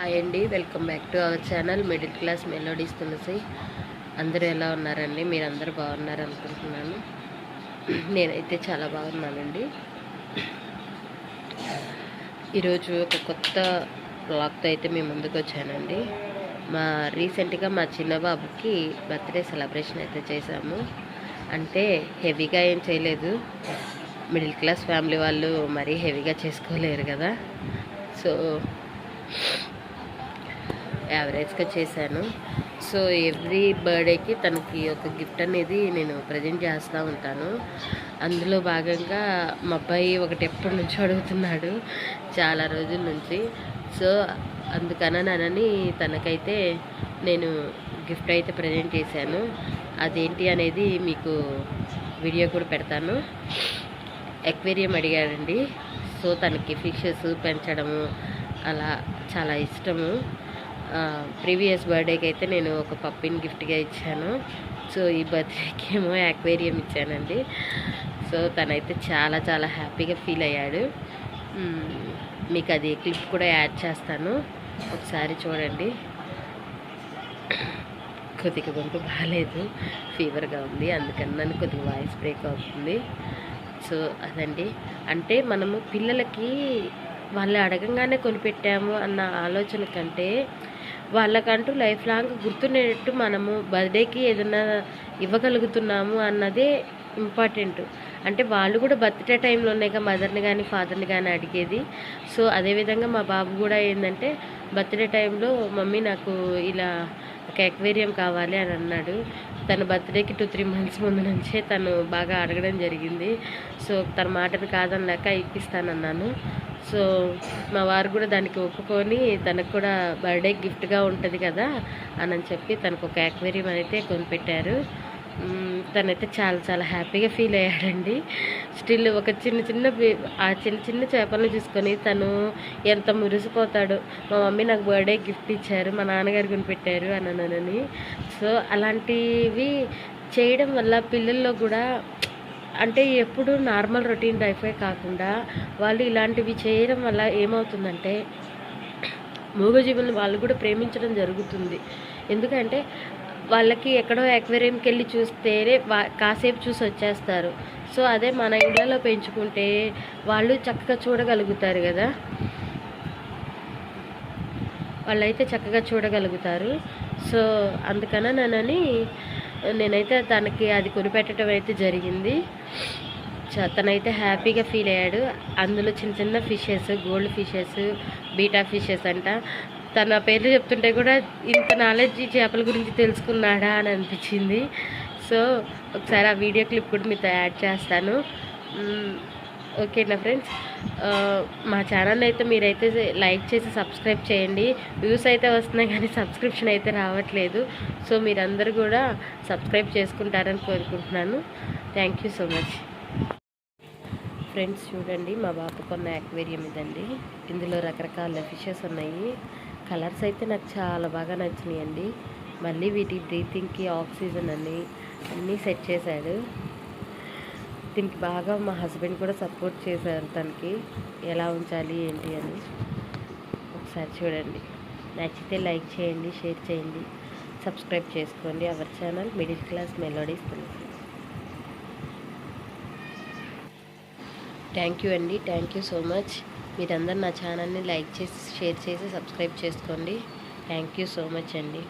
Hi అండి welcome back to our channel middle class melodies Tulasi. అందరూ ఎలా ఉన్నారండి? మీరు అందరూ బాగున్నారు అనుకుంటున్నాను. నేనైతే చాలా బాగున్నానండి. ఈరోజు ఒక కొత్త బ్లాగ్తో అయితే మేము ముందుకు వచ్చానండి. మా రీసెంట్గా మా చిన్న బాబుకి బర్త్డే సెలబ్రేషన్ అయితే చేశాము. అంటే హెవీగా ఏం చేయలేదు. మిడిల్ క్లాస్ ఫ్యామిలీ వాళ్ళు మరీ హెవీగా చేసుకోలేరు కదా. సో యావరేజ్గా చేశాను. సో ఎవ్రీ బర్త్డేకి తనకి ఒక గిఫ్ట్ అనేది నేను ప్రజెంట్ చేస్తూ ఉంటాను. అందులో భాగంగా మా అబ్బాయి ఒకటి ఎప్పటి నుంచో అడుగుతున్నాడు చాలా రోజుల నుంచి. సో అందుకనని తనకైతే నేను గిఫ్ట్ అయితే ప్రజెంట్ చేశాను. అదేంటి అనేది మీకు వీడియో కూడా పెడతాను. ఎక్వేరియం అడిగాడండి. సో తనకి ఫిషెస్ పెంచడము అలా చాలా ఇష్టము. ప్రీవియస్ బర్త్డేకి అయితే నేను ఒక పప్పిని గిఫ్ట్గా ఇచ్చాను. సో ఈ బర్త్డేకి ఏమో యాక్వేరియం ఇచ్చానండి. సో తనైతే చాలా చాలా హ్యాపీగా ఫీల్ అయ్యాడు. మీకు అది క్లిప్ కూడా యాడ్ చేస్తాను. ఒకసారి చూడండి. కొద్దిగా గొంతు బాగాలేదు ఫీవర్గా ఉంది. అందుకని నన్ను కొద్దిగా వాయిస్ బ్రేక్ అవుతుంది. సో అదండి. అంటే మనము పిల్లలకి వాళ్ళు అడగంగానే కొనిపెట్టాము అన్న ఆలోచన కంటే వాళ్ళకంటూ లైఫ్ లాంగ్ గుర్తుండేటట్టు మనము బర్త్డేకి ఏదైనా ఇవ్వగలుగుతున్నాము అన్నదే ఇంపార్టెంట్ అంటే వాళ్ళు కూడా బర్త్డే టైంలోనే మదర్ని కానీ ఫాదర్ని కానీ అడిగేది. సో అదేవిధంగా మా బాబు కూడా ఏంటంటే బర్త్డే టైంలో మమ్మీ నాకు ఇలా ఒక ఎక్వేరియం కావాలి అని అన్నాడు. తన బర్త్డేకి టూ త్రీ మంత్స్ ముందు నుంచే తను బాగా అడగడం జరిగింది. సో తన మాటను కాదనలేక ఇప్పిస్తానన్నాను. సో మా వారు కూడా దానికి ఒప్పుకొని తనకు కూడా బర్త్డే గిఫ్ట్గా ఉంటుంది కదా అని చెప్పి తనకు ఒక యాక్వేరియం అయితే కొనిపెట్టారు. తనైతే చాలా చాలా హ్యాపీగా ఫీల్ అయ్యాడండి. స్టిల్ ఒక చిన్న చిన్న ఆ చిన్న చిన్న చేపలను చూసుకొని తను ఎంత మురిసిపోతాడో మా మమ్మీ నాకు బర్త్డే గిఫ్ట్ ఇచ్చారు మా నాన్నగారు కొనిపెట్టారు అని అన్నానని సో అలాంటివి చేయడం వల్ల పిల్లల్లో కూడా అంటే ఎప్పుడు నార్మల్ రొటీన్ లైఫే కాకుండా వాళ్ళు ఇలాంటివి చేయడం వల్ల ఏమవుతుందంటే మూగజీవులను వాళ్ళు కూడా ప్రేమించడం జరుగుతుంది. ఎందుకంటే వాళ్ళకి ఎక్కడో ఎక్వేరియంకి వెళ్ళి చూస్తేనే వా కాసేపు చూసి వచ్చేస్తారు. సో అదే మన ఇళ్ళలో పెంచుకుంటే వాళ్ళు చక్కగా చూడగలుగుతారు కదా. వాళ్ళైతే చక్కగా చూడగలుగుతారు. సో అందుకనని నేనైతే తనకి అది కొనిపెట్టడం అయితే జరిగింది. చ- తనైతే హ్యాపీగా ఫీల్ అయ్యాడు. అందులో చిన్న చిన్న fishes gold fishes betta fishes అంట. తన పేర్లు చెప్తుంటే కూడా ఇంత నాలెడ్జ్ ఈ చేపల గురించి తెలుసుకున్నాడా అని అనిపించింది. సో ఒకసారి ఆ వీడియో క్లిప్ కూడా మీతో యాడ్ చేస్తాను. ఓకే ఓకేనా ఫ్రెండ్స్. మా ఛానల్ అయితే మీరైతే లైక్ చేసి సబ్స్క్రైబ్ చేయండి. వ్యూస్ అయితే వస్తున్నాయి కానీ సబ్స్క్రిప్షన్ అయితే రావట్లేదు. సో మీరందరూ కూడా సబ్స్క్రైబ్ చేసుకుంటారని కోరుకుంటున్నాను. Thank you so much friends చూడండి మా బాబు కొన్న యాక్వేరియం ఇదండి. ఇందులో రకరకాల ఫిషెస్ ఉన్నాయి. కలర్స్ అయితే నాకు చాలా బాగా నచ్చినాయండి. మళ్ళీ వీటి బ్రీతింగ్కి ఆక్సిజన్ అని అన్నీ సెట్ చేశాడు. దీనికి బాగా మా హస్బెండ్ కూడా సపోర్ట్ చేశారు తనకి. ఎలా ఉంచాలి ఏంటి అని. ఒకసారి చూడండి. నచ్చితే లైక్ చేయండి షేర్ చేయండి. సబ్స్క్రైబ్ చేసుకోండి. Our channel middle class melodies తెలుసు థ్యాంక్ యూ అండి. థ్యాంక్ యూ సో మచ్ మీరందరూ నా ఛానల్ని లైక్ చేసి షేర్ చేసి సబ్స్క్రైబ్ చేసుకోండి. థ్యాంక్ యూ సో మచ్ అండి.